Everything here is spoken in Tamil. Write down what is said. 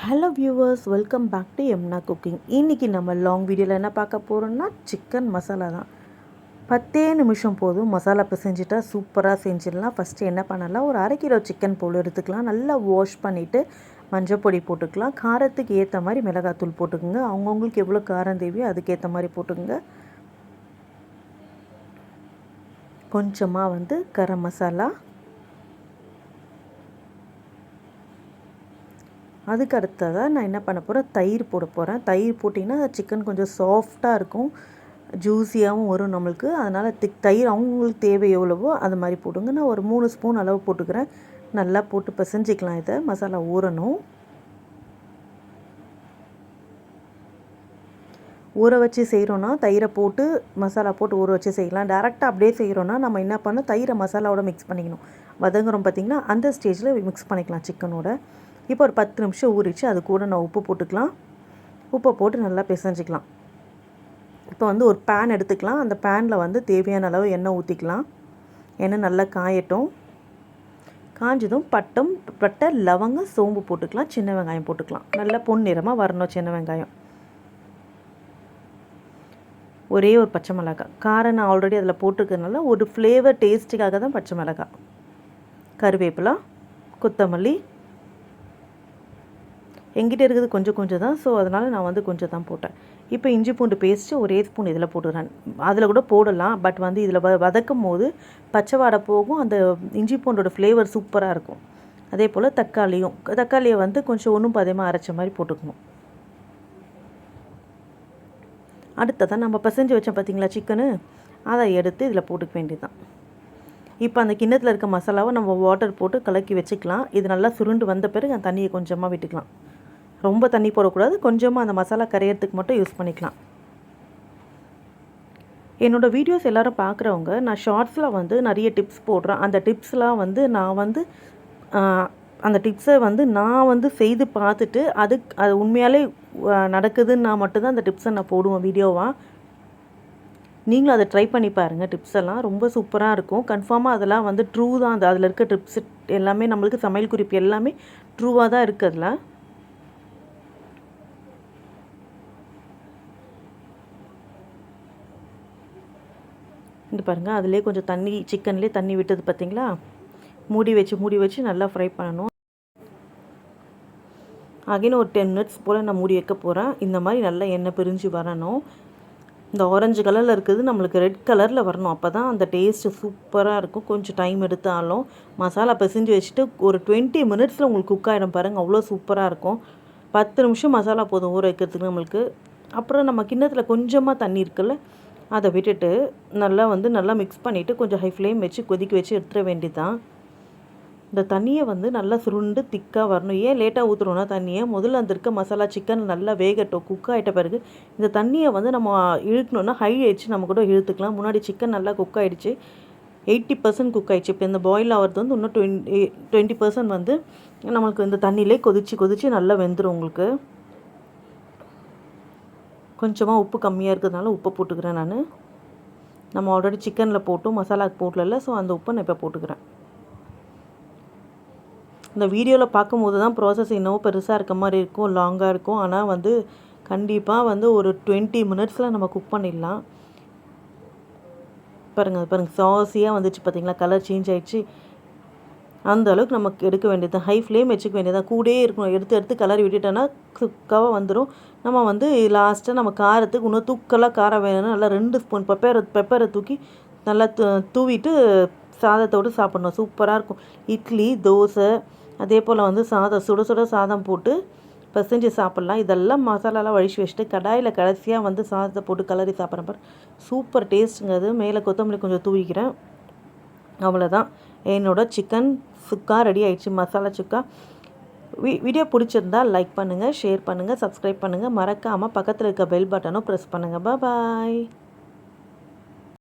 Hello viewers welcome back to எம்னா cooking இன்றைக்கி நம்ம லாங் வீடியோவில் என்ன பார்க்க போகிறோம்னா சிக்கன் மசாலா தான். பத்தே நிமிஷம் போதும் மசாலா பிசைஞ்சிட்டா சூப்பராக செஞ்சிடலாம். ஃபஸ்ட்டு என்ன பண்ணலாம்? ஒரு அரை கிலோ சிக்கன் போல் எடுத்துக்கலாம். நல்லா வாஷ் பண்ணிவிட்டு மஞ்சள் பொடி போட்டுக்கலாம். காரத்துக்கு ஏற்ற மாதிரி மிளகாத்தூள் போட்டுக்கோங்க. அவங்கவுங்களுக்கு எவ்வளோ காரம் தேவையோ அதுக்கேற்ற மாதிரி போட்டுக்கோங்க. கொஞ்சமாக வந்து கரம் மசாலா அதுக்கு அடுத்ததாக நான் என்ன பண்ண போகிறேன் தயிர் போட போகிறேன் தயிர் போட்டிங்கன்னா சிக்கன் கொஞ்சம் சாஃப்டாக இருக்கும். ஜூஸியாகவும் வரும் நம்மளுக்கு. அதனால் திக் தயிர் அவங்களுக்கு தேவை எவ்வளவோ அது மாதிரி போடுங்க. நான் ஒரு மூணு ஸ்பூன் அளவு போட்டுக்கிறேன். நல்லா போட்டு பிசைஞ்சிக்கலாம் இதை. மசாலா ஊறணும். ஊற வச்சு செய்கிறோன்னா தயிரை போட்டு மசாலா போட்டு ஊற வச்சு செய்யலாம். டேரெக்டாக அப்படியே செய்கிறோன்னா நம்ம என்ன பண்ணோம் தயிரை மசாலாவோட மிக்ஸ் பண்ணிக்கணும். வதங்குறோம் பார்த்திங்கன்னா அந்த ஸ்டேஜில் மிக்ஸ் பண்ணிக்கலாம் சிக்கனோட இப்போ ஒரு பத்து நிமிஷம் ஊறிச்சு அது கூட நான் உப்பு போட்டுக்கலாம். உப்பை போட்டு நல்லா பிசைஞ்சிக்கலாம். இப்போ வந்து ஒரு பேன் எடுத்துக்கலாம். அந்த பேனில் வந்து தேவையான அளவு எண்ணெய் ஊற்றிக்கலாம் எண்ணெய் நல்லா காயட்டும். காஞ்சதும் பட்டம் பட்டை லவங்க சோம்பு போட்டுக்கலாம். சின்ன வெங்காயம் போட்டுக்கலாம். நல்லா பொன்னிறமாக வரணும் சின்ன வெங்காயம். ஒரே ஒரு பச்சை மிளகாய். காரம் நான் ஆல்ரெடி அதில் போட்டுக்கிறதுனால ஒரு ஃப்ளேவர் டேஸ்ட்டுக்காக தான் பச்சை மிளகாய். கருவேப்பிலை கொத்தமல்லி எங்கிட்ட இருக்கிறது கொஞ்சம் கொஞ்சம் தான். ஸோ அதனால் நான் வந்து கொஞ்சம் தான் போட்டேன். இப்போ இஞ்சி பூண்டு பேஸ்ட்டு ஒரே ஸ்பூன் இதில் போட்டுறேன் அதில் கூட போடலாம். பட் வந்து இதில் வ வதக்கும் போது பச்சை வாடை போகும். அந்த இஞ்சி பூண்டோட ஃப்ளேவர் சூப்பராக இருக்கும். அதே போல் தக்காளியும். தக்காளியை வந்து கொஞ்சம் ஒன்றும் பதமாக அரைச்ச மாதிரி போட்டுக்கணும். அடுத்ததான் நம்ம பசஞ்சு வச்சோம் பார்த்தீங்களா சிக்கனு அதை எடுத்து இதில் போட்டுக்க வேண்டியதுதான். இப்போ அந்த கிண்ணத்தில் இருக்க மசாலாவை நம்ம வாட்டர் போட்டு கலக்கி வச்சுக்கலாம். இது நல்லா சுருண்டு வந்த பிறகு அந்த தண்ணியை கொஞ்சமாக விட்டுக்கலாம். ரொம்ப தண்ணி போடக்கூடாது. கொஞ்சமாக அந்த மசாலா கரையிறதுக்கு மட்டும் யூஸ் பண்ணிக்கலாம். என்னோடய வீடியோஸ் எல்லோரும் பார்க்குறவங்க நான் ஷார்ட்ஸில் வந்து நிறைய டிப்ஸ் போடுறேன். அந்த டிப்ஸ்லாம் வந்து நான் வந்து அந்த டிப்ஸை வந்து நான் வந்து செய்து பார்த்துட்டு அதுக்கு அது உண்மையாலே நடக்குதுன்னா மட்டும்தான் அந்த டிப்ஸை நான் போடுவேன் வீடியோவாக நீங்களும் அதை ட்ரை பண்ணி பாருங்கள் டிப்ஸ் எல்லாம் ரொம்ப சூப்பராக இருக்கும். கன்ஃபார்மாக அதெல்லாம் வந்து ட்ரூ தான். அந்த அதில் இருக்க டிப்ஸ் எல்லாமே நம்மளுக்கு சமையல் குறிப்பு எல்லாமே ட்ரூவாக தான் இருக்குது அதில். இந்த பாருங்கள் அதிலே கொஞ்சம் தண்ணி சிக்கன்லேயே தண்ணி விட்டது பார்த்தீங்களா மூடி வச்சு மூடி வச்சு நல்லா ஃப்ரை பண்ணணும். அகைன் ஒரு டென் மினிட்ஸ் போல் நான் மூடி வைக்க போகிறேன் இந்த மாதிரி நல்லா எண்ணெய் பிரிஞ்சு வரணும். இந்த ஆரஞ்சு கலரில் இருக்குது நம்மளுக்கு ரெட் கலரில் வரணும். அப்போ தான் அந்த டேஸ்ட்டு சூப்பராக இருக்கும். கொஞ்சம் டைம் எடுத்தாலும் மசாலா பிசைஞ்சு வச்சுட்டு ஒரு டுவெண்ட்டி மினிட்ஸில் உங்களுக்கு குக் ஆகிடும் பாருங்கள் அவ்வளோ சூப்பராக இருக்கும். பத்து நிமிஷம் மசாலா போதும். ஊற வைக்கிறதுக்கு நம்மளுக்கு. அப்புறம் நம்ம கிண்ணத்தில் கொஞ்சமாக தண்ணி இருக்குல்ல அதை விட்டுட்டு நல்லா வந்து நல்லா மிக்ஸ் பண்ணிவிட்டு கொஞ்சம் ஹை ஃப்ளேம் வச்சு கொதிக்க வச்சு எடுத்துட வேண்டியதான் இந்த தண்ணியை வந்து நல்லா சுருண்டு திக்காக வரணும். ஏன் லேட்டாக ஊற்றுறோன்னா தண்ணியை? முதல்ல அந்த இருக்க மசாலா சிக்கன் நல்லா வேகட்டும். குக் ஆகிட்ட பிறகு இந்த தண்ணியை வந்து நம்ம இழுக்கணுன்னா ஹை ஆயிடுச்சு நம்ம கூட இழுத்துக்கலாம். முன்னாடி சிக்கன் நல்லா குக் ஆகிடுச்சு எயிட்டி பர்சன்ட் குக் ஆகிடுச்சு இப்போ இந்த பாயில் ஆகிறது வந்து இன்னும் டுவெண்ட்டி டுவெண்ட்டி பர்சன்ட் வந்து நம்மளுக்கு இந்த தண்ணியிலே கொதிச்சு கொதித்து நல்லா வெந்துடும் உங்களுக்கு. கொஞ்சமாக உப்பு கம்மியாக இருக்கிறதுனால உப்பை போட்டுக்கிறேன் நான். நம்ம ஆல்ரெடி சிக்கனில் போட்டும் மசாலாவுக்கு போடல ஸோ அந்த உப்பை நான் இப்போ போட்டுக்கிறேன். இந்த வீடியோவில் பார்க்கும்போது தான் ப்ராசஸ் இன்னமும் பெருசாக இருக்க மாதிரி இருக்கும் லாங்காக இருக்கும். ஆனால் வந்து கண்டிப்பாக வந்து ஒரு டுவெண்ட்டி மினிட்ஸில் நம்ம குக் பண்ணிடலாம். பாருங்கள் பாருங்கள் சாஸியாக வந்துச்சு பார்த்தீங்களா கலர் சேஞ்ச் ஆகிடுச்சு அந்த அளவுக்கு நமக்கு எடுக்க வேண்டியது ஹை ஃப்ளேம் வச்சுக்க வேண்டியது கூடயே இருக்கணும். எடுத்து எடுத்து கலரி விட்டுட்டோன்னா சுக்காவாக வந்துடும் நம்ம வந்து லாஸ்ட்டாக நம்ம காரத்துக்கு இன்னும் தூக்கலாக காரம் வேணும்னா நல்லா ரெண்டு ஸ்பூன் பெப்பரை பெப்பரை தூக்கி நல்லா தூவிட்டு சாதத்தோடு சாப்பிட்ணும். சூப்பராக இருக்கும். இட்லி தோசை அதே போல் வந்து சாதம் சுட சுட சாதம் போட்டு பசஞ்சு சாப்பிட்லாம். இதெல்லாம் மசாலாலாம் வழிச்சு வச்சுட்டு கடாயில் கடைசியாக வந்து சாதத்தை போட்டு கலரி சாப்பிட்றப்ப சூப்பர் டேஸ்ட்டுங்கிறது மேலே கொத்தமல்லி கொஞ்சம் தூவிக்கிறேன். அவ்வளோதான் என்னோடய சிக்கன் சுக்கா ரெடி ஆயிடுச்சு. மசாலா சுக்கா. வீ வீடியோ பிடிச்சிருந்தா லைக் பண்ணுங்கள் ஷேர் பண்ணுங்கள் சப்ஸ்கிரைப் பண்ணுங்கள் மறக்காமல் பக்கத்தில் இருக்க பெல் பட்டனும் ப்ரெஸ் பண்ணுங்கள் பாய்